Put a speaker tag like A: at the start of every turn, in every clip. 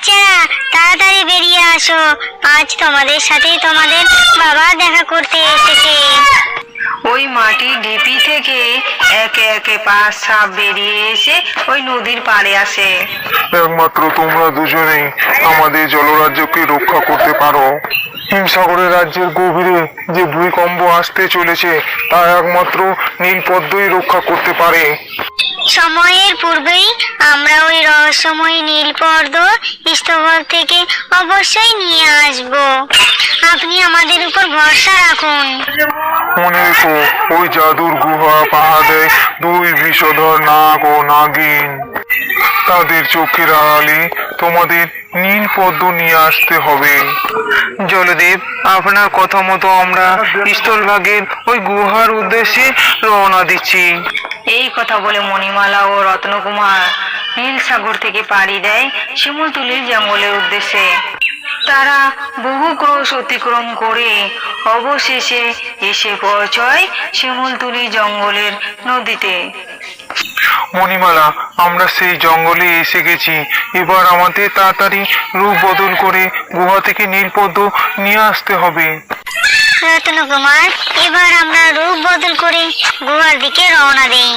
A: বাচ্চারা তাড়াতাড়ি বেরিয়ে আসো। আজ তোমাদের সাথে তোমাদের বাবা দেখা করতে এসেছে।
B: ওই মাটির ঢিপি থেকে একে একে পাঁচ সাপ বেরিয়ে এসে ওই নদীর পাড়ে আসে।
C: একমাত্র তোমরা দুজনেই আমাদের জলরাজ্যকে রক্ষা করতে পারো। হিমসাগরের রাজ্যের গভীরে যে ভূমিকম্প আসতে চলেছে তা একমাত্র নীলপদ্মই রক্ষা করতে পারে।
A: সময়ের পূর্বেই আমরা ওই রহস্যময়ী নীলপর্দ স্থবল থেকে অবশ্যই নিয়ে আসব। আপনি আমাদের উপর ভরসা রাখুন।
C: মনে রেখো ওই জাদুর গুহা পাহাড়ে দুই বিষধর নাগ ও নাগিন। তাদের চোখের আড়ালে তোমাদের নীল পদ্ম নিয়ে আসতে হবে। জলদেব, আপনার কথা মতো আমরা স্থলভাগের ওই গুহার উদ্দেশ্যে রওনা দিচ্ছি।
B: এই কথা বলে মণিমালা ও রত্নকুমার নীল সাগর থেকে পাড়ি দেয় শিমুলতুলির জঙ্গলের উদ্দেশ্যে। তারা বহু ক্রোশ অতিক্রম করে অবশেষে এসে পৌঁছয় শিমুলতুলি জঙ্গলের নদীতে।
C: মণিমালা আমরা সেই জঙ্গলে এসে গেছি। এবার আমাদের তাড়াতাড়ি রূপ বদল করে গুহা থেকে নীলপদ্ম নিয়ে আসতে হবে।
A: রত্নকুমার এবার আমরা রূপ বদল করে গুহার দিকে রওনা দেই।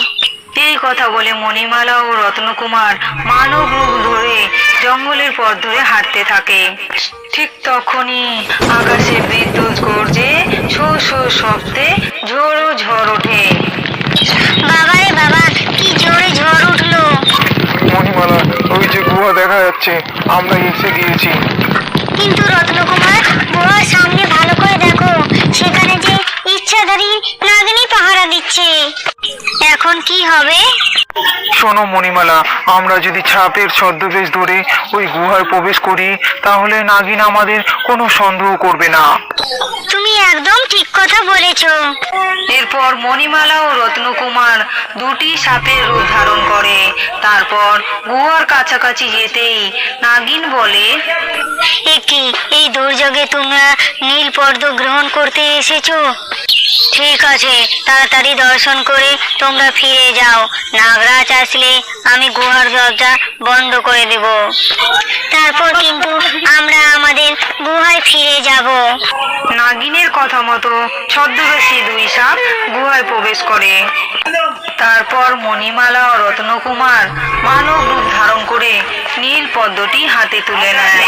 B: এই কথা বলে মণিমালা ও রত্নকুমার মানব রূপ ধরে জঙ্গলের পথ ধরে হাঁটতে থাকে। ঠিক তখনই আকাশে বিদ্যুৎ গর্জে শো শো শব্দে ঝোড়ো ঝড় ওঠে
A: বাবা কি জোরে ঝড় উঠল
C: মণিমালা ওই যে গুহা দেখা যাচ্ছে। আমরা এসে গিয়েছি।
A: কিন্তু রত্নকুমার গুহার সামনে ভালো করে দেখো। সেখানে যে ইচ্ছাধারী নাগিনী পাহারা দিচ্ছে। এখন কি হবে?
C: শোনো মণিমালা আমরা যদি ছাপের ছদ্মবেশ ধরে ওই গুহায় প্রবেশ করি তাহলে নাগিন আমাদের কোনো সন্দেহ করবে না।
A: তুমি একদম ঠিক কথা বলেছ।
B: এরপর মণিমালা ও রত্নকুমার দুটি সাপের রূপ ধারণ করে। তারপর গুহার কাছাকাছি যেতেই নাগিন বলে
A: একি এই দুর্যোগে তোমরা নীল পর্দ গ্রহণ করতে এসেছ? ঠিক আছে তাড়াতাড়ি দর্শন করে তোমরা ফিরে যাও। নাগরাজ আসলে আমি গুহার দরজা বন্ধ করে দেব। তারপর কিন্তু আমরা আমাদের গুহায় ফিরে যাব।
B: নাগিনের কথা মতো ছদ্মবেশী দুই সাপ গুহায় প্রবেশ করে। তারপর মণিমালা ও রত্নকুমার মানব রূপ ধারণ করে নীল পদ্মটি হাতে তুলে নেয়।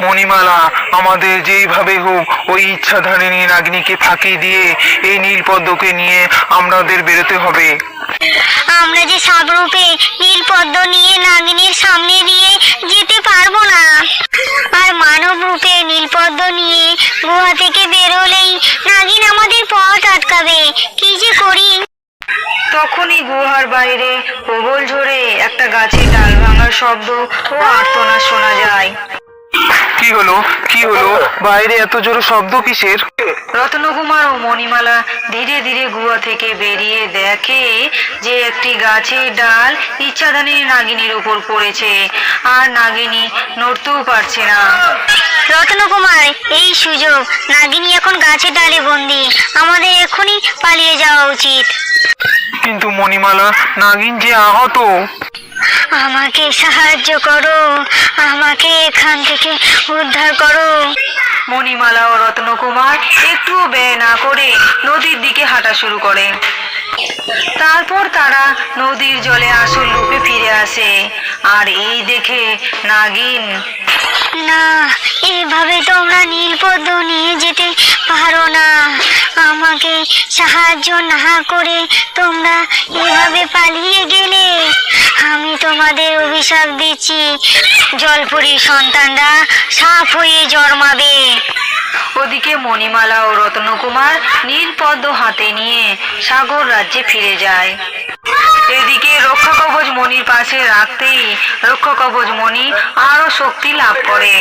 C: মণিমালা আমাদের যেইভাবে হোক ওই ইচ্ছাধারিণী নাগিনীকে ফাঁকি দিয়ে এই নীলপদ্মকে নিয়ে আমাদের বেরোতে হবে।
A: আমরা যে সাবরূপে নীল পদ্ম নিয়ে নাগিনীর সামনে দিয়ে যেতে পারব না। আর মানব রূপে নীলপদ্ম নিয়ে গুহা থেকে বেরোলেই নাগিন আমাদের পথ আটকাবে। কি যে করি?
B: তখনই গুহার বাইরে প্রবল ঝরে একটা গাছের ডাল ভাঙার শব্দ ও আর্তনা শোনা যায়।
C: কি হলো? কি হলো? বাইরে এত জোরে শব্দ কিসের?
B: রত্নকুমার ও মণিমালা ধীরে ধীরে গুহা থেকে বেরিয়ে দেখে যে একটি গাছের ডাল ইচ্ছাধানী নাগিনীর উপর পড়েছে আর নাগিনী নড়তেও পারছে না।
A: রত্নকুমার এই সুযোগ। নাগিনী এখন গাছের ডালে বন্দি। আমাদের এক্ষুনি পালিয়ে যাওয়া উচিত।
C: কিন্তু মণিমালা নাগিন যে আহত।
A: আমাকে সাহায্য করো। আমাকে এখান থেকে উদ্ধার করো।
B: মণিমালা ও রত্নকুমার একটু ব্যয় না করে নদীর দিকে হাঁটা শুরু করে। তারপর তারা নদীর জলে আসল রূপে ফিরে আসে। আর এই দেখে নাগিন
A: না এইভাবে তোমরা নীলপদ্ম নিয়ে যেতে পারো না। আমাকে সাহায্য না করে তোমরা এভাবে পালিয়ে গেলে। আমি তোমাদের অভিশাপ দিচ্ছি। জলপুরীর সন্তানরা সাপ হয়ে জন্মাবে।
B: ওদিকে মণিমালা ও রত্নকুমার নীলপদ্ম হাতে নিয়ে সাগর রাজ্যে ফিরে যায়। এদিকে রক্ষা কবচ মণির পাশে রাখতেই রক্ষা কবচ মণি আরও শক্তি লাভ করে।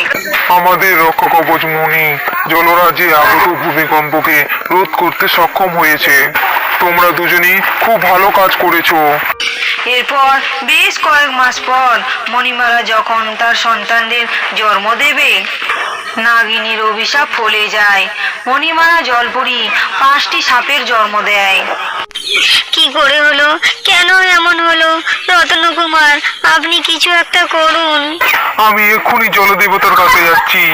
C: আমাদের রক্ষা কবচ মণি জলরাজ্যে আগত ভূমিকম্পকে রোধ করতে সক্ষম হয়েছে। তোমরা দুজনেই খুব ভালো কাজ করেছ।
B: এরপর বেশ কয়েক মাস পর মণিমালা যখন তার সন্তানদের জন্ম দেবে নাগিনীর অভিশাপ ফলে যায়। মণিমালা জলপুরি পাঁচটি সাপের জন্ম দেয়।
A: কি করে হলো? কেন এমন হলো? রত্নকুমার আপনি কিছু একটা করুন।
C: আমি এক্ষুনি জলদেবতার কাছে যাচ্ছি।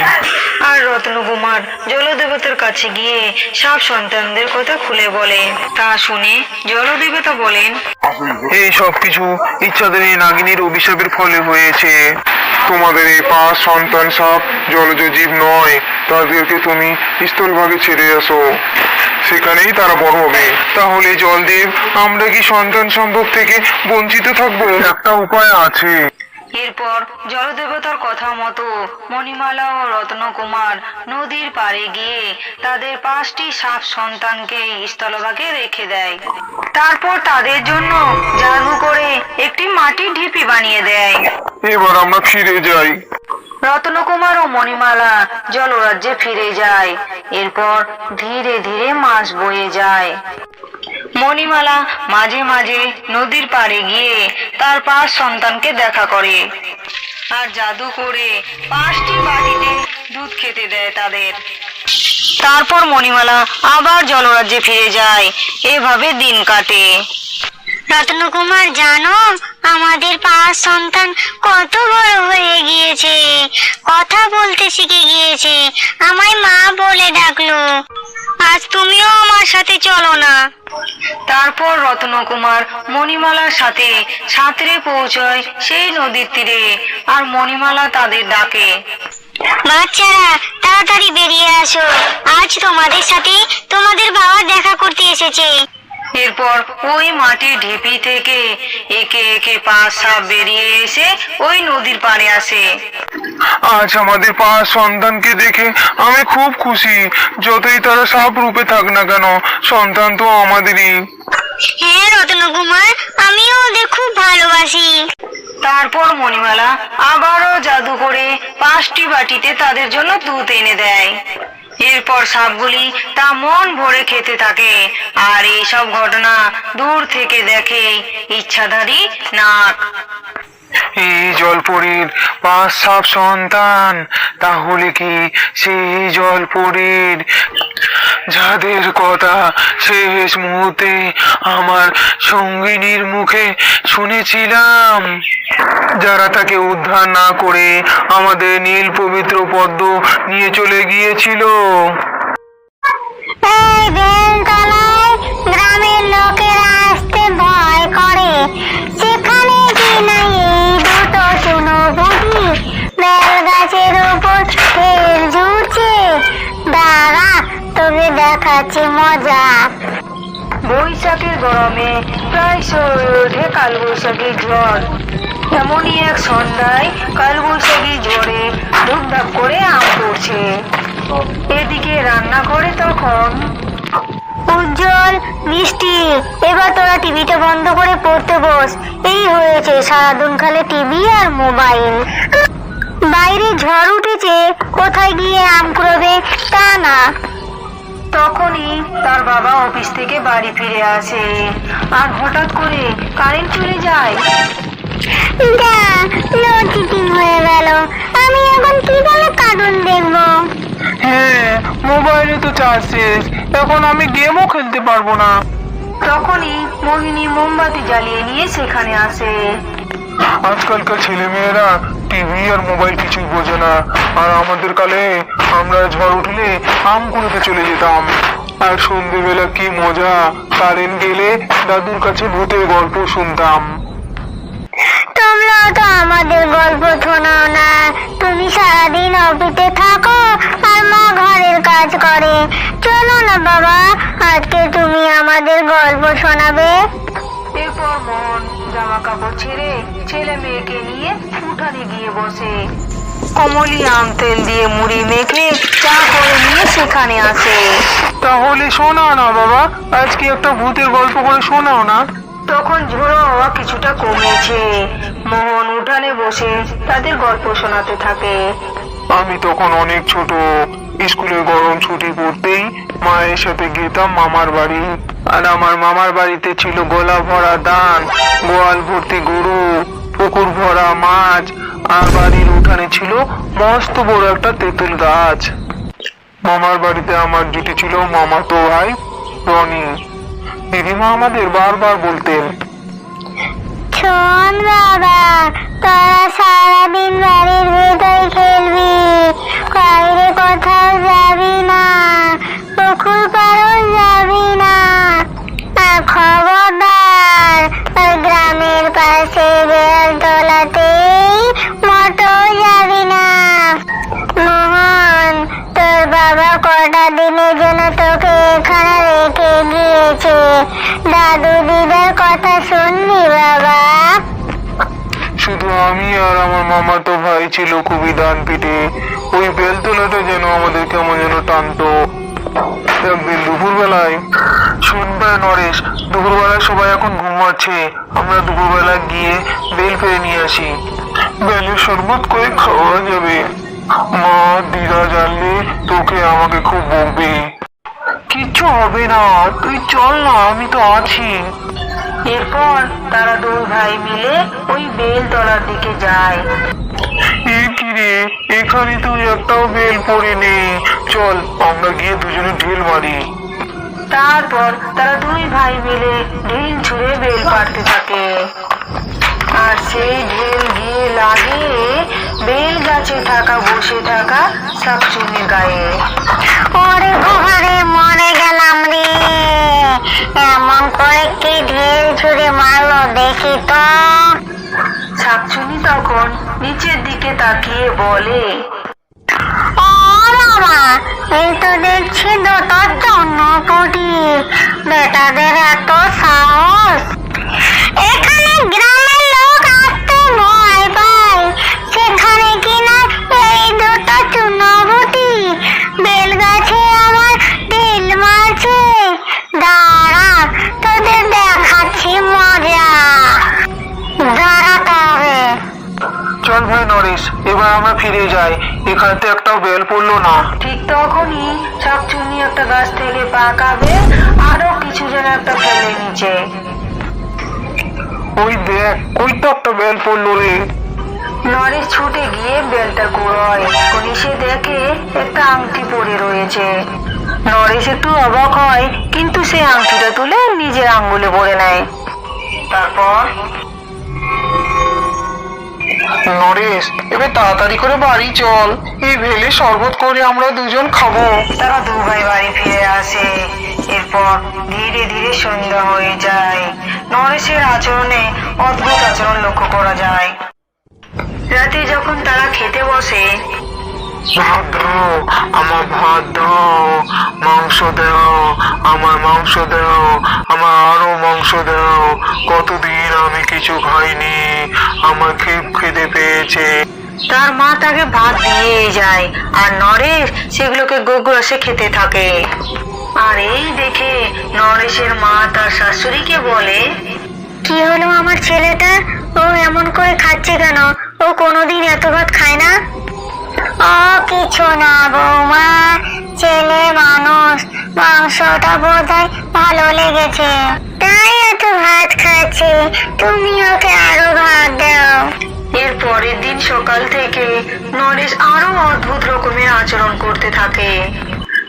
B: আর রত্নকুমার জলদেবতার কাছে গিয়ে সব সন্তানদের কথা খুলে বলে। তা শুনে জলদেবতা বলেন
C: এই সব কিছু ইচ্ছাদের নাগিনীর অভিশাপের ফলে হয়েছে। তোমাদের এই পাঁচ সন্তান সাপ, জলজ জীব নয়, তাদেরকে তুমি স্থলভাগে ছেড়ে আসো। সেখানেই তারা বড় হবে। তাহলে জলদেব, আমরা কি সন্তান সম্ভব থেকে বঞ্চিত থাকব? একটা উপায় আছে।
B: এরপর জলদেবতার কথা মতো মণিমালা ও রত্নকুমার নদীর পাড়ে গিয়ে তাদের পাঁচটি সাপ সন্তানকে স্থলভাগে রেখে দেয়। তারপর তাদের জন্য জাদু করে মাটির ঢিপি বানিয়ে দেয়।
C: এবার আমরা ফিরে যাই।
B: রত্নকুমার ও মণিমালা জলরাজ্যে ফিরে যায়। এরপর ধীরে ধীরে মাস বয়ে যায়। মণিমালা মাঝে মাঝে নদীর পাড়ে গিয়ে তার পাঁচ সন্তানকে দেখা করে। আর জাদু করে পাঁচটি বাটিতে দুধ খেতে দেয় তাদের। তারপর মণিমালা আবার জলরাজ্যে ফিরে যায়। এভাবে দিন কাটে।
A: রত্নকুমার জানো আমাদের পাঁচ সন্তান কত বড় হয়ে গিয়েছে। কথা বলতে শিখে গিয়েছে। আমায় মা বলে ডাকলো। আজ তুমিও আমার সাথে চলো না।
B: তারপর রত্নকুমার মণিমালার সাথে সাঁতরে পৌঁছয় সেই নদীর তীরে আর মণিমালা তাদের ডাকে।
A: বাচ্চারা তাড়াতাড়ি বেরিয়ে আসো। আজ তোমাদের সাথে তোমাদের বাবা দেখা করতে এসেছে।
B: এরপর ওই মাটির ঢিপি থেকে একে একে পাঁচ সাপ বেরিয়ে এসে ওই নদীর পাড়ে আসে।
C: আজ আমাদের পাঁচ সন্তানকে দেখে আমি খুব খুশি। যতই তারা সাপ রূপে থাক না কেন সন্তান তো আমাদেরই।
A: হ্যাঁ রত্নকুমার আমিও ওদের খুব ভালোবাসি।
B: তারপর মণিমালা আবারও জাদু করে পাঁচটি বাটিতে তাদের জন্য দুধ এনে দেয়। এরপর সাপগুলি তা মন ভরে খেতে থাকে। আর এই সব ঘটনা দূর থেকে দেখে ইচ্ছাধারী নাক।
C: এই জলপরীর পাঁচ সাপ সন্তান, তাহলে কি সেই জলপরীর যাদের কথা শেষ মুহূর্তে আমার সঙ্গিনীর মুখে শুনেছিলাম? যারা তাকে উদ্ধার না করে আমাদের নীল পবিত্র পদ্ম নিয়ে চলে গিয়েছিল।
A: গ্রামের লোকেরা আসতে ভয় করে। সেখানে কি নাই এই দুটো শুনো বেল গাছের উপর তেল ঝুড়ছে দাঁড়া তোকে দেখাচ্ছি মজা।
B: বৈশাখের গরমে প্রায় সরে ওঠে কালবৈশাখী ঝড়। এমনই এক সন্ধ্যায় কালবৈশাখী ঝড়ে ধূপধাপ করে আম পড়ছে এদিকে রান্না করে তখন
A: উজ্জ্বল মিষ্টি এবার তোরা টিভিটা বন্ধ করে পড়তে বস। এই হয়েছে সারাদিন খালে টিভি আর মোবাইল। বাইরে ঝড় উঠেছে কোথায় গিয়ে আম কুড়োবে তা না।
B: তখনই তার বাবা অফিস থেকে বাড়ি ফিরে আসে। আর হঠাৎ করে কারেন্ট চলে যায়।
A: যা লোডশেডিং হয়ে গেল। আমি এখন কি করে কার্টুন দেখব?
C: হ্যাঁ মোবাইলে তো চার্জ শেষ। এখন আমি গেমও খেলতে পারব না।
B: তখনই মোহিনী মোমবাতি জ্বালিয়ে নিয়ে সেখানে আসে।
C: আজকালকার ছেলে মেয়েরা টিভি আর মোবাইল কিছুই বোঝে না। আর আমাদের কালে আমরা ঝড় উঠলে আম কুড়োতে চলে যেতাম। আর সন্ধেবেলা কি মজা কারেন্ট গেলে দাদুর কাছে ভূতের গল্প শুনতাম।
A: তোমরা তো আমাদের গল্প শোনাও না। তুমি সারাদিন অফিসে থাকো আর মা ঘরের কাজ করে। চলো না বাবা আজকে তুমি আমাদের গল্প শোনাবে।
B: এরপর মোহন জামা কাপড় ছেড়ে ছেলে মেয়েকে নিয়ে উঠানে গিয়ে বসে। কমলি আম তেল দিয়ে মুড়ি মেখে চা করে নিয়ে সেখানে আসে।
C: তাহলে শোনাও না বাবা আজকে একটা ভূতের গল্প করে শোনাও না।
B: তখন ঝোড়ো হাওয়া কিছুটা কমেছে মোহন উঠানে বসে তাদের গল্প শোনাতে থাকে।
C: আমি তখন অনেক ছোট স্কুলে গরম ছুটি পড়তেই মায়ের সাথে যেতাম মামার বাড়ি। আর আমার মামার বাড়িতে ছিল গোলা ভরা ধান, গোয়াল ভর্তি গরু, পুকুর ভরা মাছ, আর বাড়ির উঠানে ছিল মস্ত বড় একটা তেঁতুল গাছ। মামার বাড়িতে আমার জুটি ছিল মামাতো ভাই রনি। দিদিমা আমাদের বারবার বলতেন।
A: শোন বাবা, তোরা সারাদিন বাড়ির ভেতর খেলবি, বাইরে কোথাও যাবি না, পুকুর পাড়ও যাবি না। খবরদার, ওই গ্রামের পাশে বেল তোলাতেই
C: মামাতো ভাই ছিল খুবই ডান পিঠে ওই বেলতলাটা যেন আমাদের কেমন যেন টানতো। একদিন দুপুরবেলায় শুনবে নরেশ, দুপুরবেলায় সবাই এখন ঘুমাচ্ছে। আমরা দুপুরবেলা গিয়ে বেল পেরে নিয়ে আসি। বেলের শরবত করে খাওয়া যাবে? মা, দিদা জানলে তোকে আমাকে খুব বকবে। কিচ্ছু হবে না, তুই চল না, আমি তো আছি।
B: এরপর তারা দুই ভাই মিলে ওই বেলতলার দিকে যায়।
C: এখানে তুই একটাও বেল পড়ে নেই চল আমরা গিয়ে দুজনে ঢিল মারি।
B: তারপর তারা দুই ভাই মিলে ঢিল ছুঁড়ে বেল পাড়তে থাকে। আর সেই ঢিল গিয়ে লাগে বেল গাছে থাকা বসে থাকা শাকচুনির গায়ে।
A: ওরে বাবারে রে এমন করে কি ঢিল ছুড়ে মারলো দেখি তো।
B: শাকচুনি তখন নিচের দিকে তাকিয়ে বলে
A: ও বাবা এই তো দেখছি দোতার জন্য বেটাদের এত সাহস।
C: চল ভাই নরেশ এবার আমরা ফিরে যাই। এখানে তো একটাও বেল পড়ল না।
B: ঠিক তখনই শাকচুনি একটা গাছ থেকে পাকাবে আরও কিছু যেন একটা ফেলে নিচে।
C: ওই দেখ ওই তো একটা বেল পড়ল রে।
B: নরেশ ছুটে গিয়ে বেলটা কুড়োয়। সে দেখে একটা আংটি পড়ে রয়েছে। নরেশ একটু অবাক হয় কিন্তু সে আংটিটা তুলে নিজের আঙ্গুলে পরে নেয়। তারপর?
C: নরেশ, এবার তাড়াতাড়ি করে বাড়ি চল। এই ভেলে শরবত করে আমরা দুজন খাব।
B: তারা দু ভাই বাড়ি ফিরে আসে। এরপর ধীরে ধীরে সন্ধ্যা হয়ে যায়। নরেশের আচরণে অদ্ভুত আচরণ লক্ষ্য করা যায়। রাতে যখন তারা খেতে বসে
C: ভাত দাও আমার ভাত দাও মাংস দাও আমার মাংস দাও আমার আরও মাংস দাও। কতদিন আমি কিছু খাইনি আমার খেপ খেতে পেয়েছে।
B: তার মা তাকে ভাত দিয়ে যায় আর নরেশ সেগুলোকে গোগ্রাসে খেতে থাকে। আর এই দেখে নরেশের মা তার শাশুড়িকে বলে
A: কি হলো আমার ছেলেটা? ও এমন করে খাচ্ছে কেন? ও কোনোদিন এত ভাত খায় না? ও কিছু না বৌমা। ছেলে মানুষ, মাংসটা বোধহয় ভালো লেগেছে। তাই এত ভাত খাচ্ছে, তুমি ওকে আরও ভাত দাও।
B: এর পরের দিন সকাল থেকে নরেশ আরও অদ্ভুত রকমের আচরণ করতে থাকে।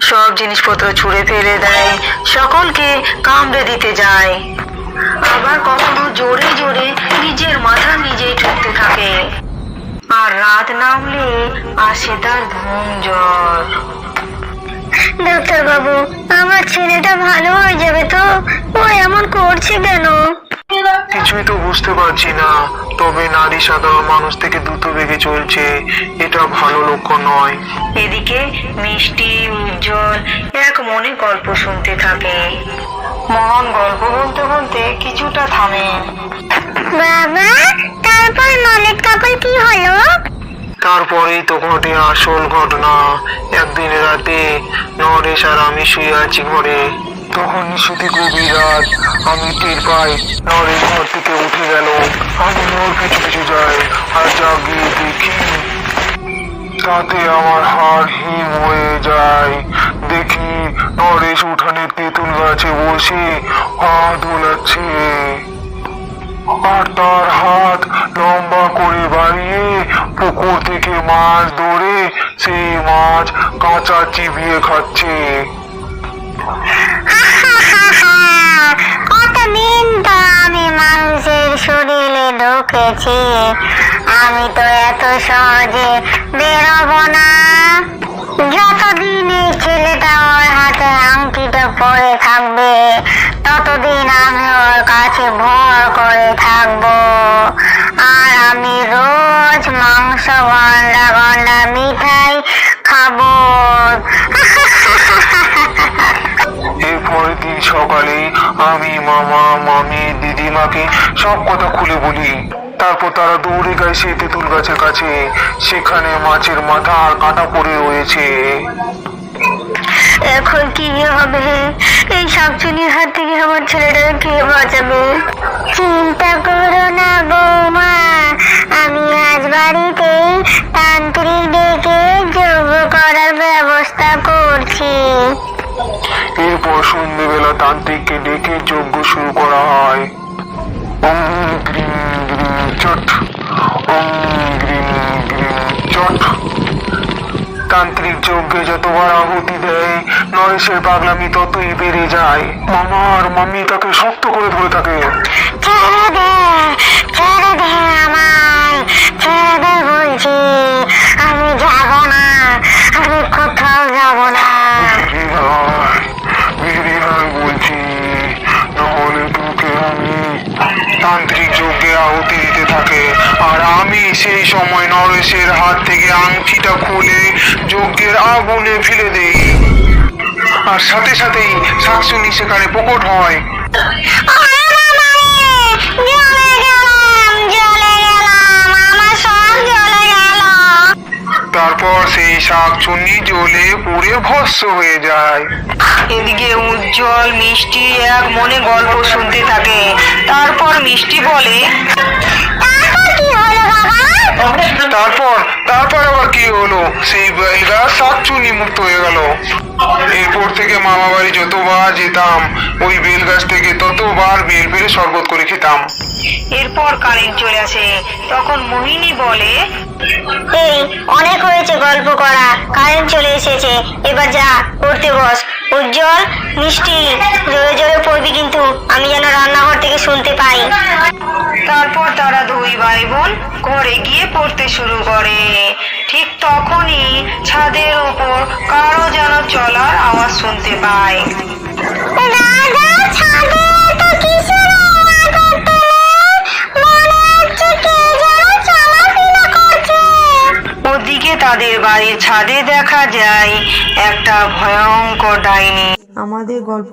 B: সব জিনিসপত্র ছুঁড়ে ফেলে দেয়, সকলকে কামড়ে দিতে যায়। আবার কখনো জোরে জোরে নিজের মাথা নিজেই ঠুকতে থাকে। আর রাত না নামলে আসে তার ঘুম জ্বর।
A: ডাক্তার বাবু আমার ছেলেটা ভালো হয়ে যাবে তো? ও এমন করছে কেন?
C: কিছুই তো বুঝতে পারছি না। তবে নারী সাধারণ মানুষ থেকে দ্রুত বেগে চলছে। এটা ভালো লক্ষণ নয়।
B: এদিকে মিষ্টি উজ্জ্বল এক মনে গল্প শুনতে থাকে। মোহন গল্প বলতে বলতে কিছুটা থামে
A: বাবা তারপর নলেজ কাকুর কি হলো?
C: তারপরেই তো ঘটে আসল ঘটনা। একদিন রাতে নরেশ আর আমি শুয়ে আছি ঘরে। তখন নিশুতি গভীর রাত। আমি টের পাই নরেশ ঘর থেকে উঠে গেল। আমি ওর পিছু পিছু যাই আর যা গিয়ে দেখি তাতে আমার হাড় হিম হয়ে যায়। দেখি নরেশ উঠানে তেঁতুল গাছে বসে পা দোলাচ্ছে আর তার হাত লম্বা করে বাড়িয়ে পুকুর থেকে মাছ ধরে সেই মাছ কাঁচা চিবিয়ে খাচ্ছে।
A: তো আমি মানুষের শরীরে ঢুকেছি। আমি তো এত সহজে বেরোবো না। যতদিন এই ছেলেটা হাতে আংটিটা পরে থাকবে, ততদিন আমি কাছে ভর করে থাকব। আর আমি রোজ মাংস, গন্ডা গন্ডা মিঠাই খাব।
C: এর পরের দিন সকালে আমি, মামা, মামি, দিদিমাকে সব কথা খুলে বলি। তারপর তারা দৌড়ে গায় সেই তেঁতুল গাছের কাছে। সেখানে মাছের মাথা আর কাঁটা পড়ে রয়েছে।
A: এখন কি হবে? এই শাকচুনির হাত থেকে আমার ছেলেটাকে কে বাঁচাবে? চিন্তা করো না বৌমা। আমি আজ বাড়িতে তান্ত্রিক ডেকে যোগ্য করার ব্যবস্থা করছি।
C: এরপর সন্ধ্যেবেলা তান্ত্রিককে ডেকে যজ্ঞ শুরু করা হয়। ওম গ্রিম গ্রিম চট। ওম গ্রিম তান্ত্রিক যজ্ঞে যতবার আহুতি দেয় নরেশের পাগলামি ততই বেড়ে যায়। মামা আর মাম্মি তাকে শক্ত করে ধরে থাকে।
A: আমি যাব না, আমি কোথাও যাব না
C: বিড়ি ভাই বিড়ি ভাই বলছি নাহলে তোকে আমি তান্ত্রিক যজ্ঞে আহুতি দিতে থাকে। আর আমি সেই সময় নরেশের হাত থেকে আংটিটা খুলে যজ্ঞের আগুনে ফেলে দেই। আর সাথে সাথেই শাকচুনি সেখানে প্রকট হয়। তারপর সেই শাকচুনি জ্বলে পুড়ে ভস্ম হয়ে যায়।
B: এদিকে উজ্জ্বল মিষ্টি এক মনে গল্প শুনতে থাকে। তারপর মিষ্টি বলে
A: তারপর
C: তারপর আবার কি হলো? সেই গাছ শাকচুনি মুক্ত হয়ে গেল। এরপর থেকে মামা বাড়ি যতবার যেতাম, ওই বেল গাছ থেকে ততবার বেল পেরে শরবত করে খেতাম।
B: এরপর কারেন্ট চলে আসে। তখন মোহিনী বলে
A: এই অনেক হয়েছে গল্প করা। কারেন্ট চলে এসেছে। এবার যা পড়তে বস। উজ্জ্বল মিষ্টি জোরে জোরে পড়বি কিন্তু। আমি যেন রান্নাঘর থেকে শুনতে পাই।
B: তারপর তারা দুই ভাই বোন ঘরে গিয়ে পড়তে শুরু করে। ঠিক তখনই ছাদের উপর কারও যেন চলার আওয়াজ শুনতে পায়।
A: দাদা ছাদে
B: তাদের বাড়ির ছাদে দেখা যায় একটা ভয়ঙ্কর ডাইনি।
D: আমাদের গল্প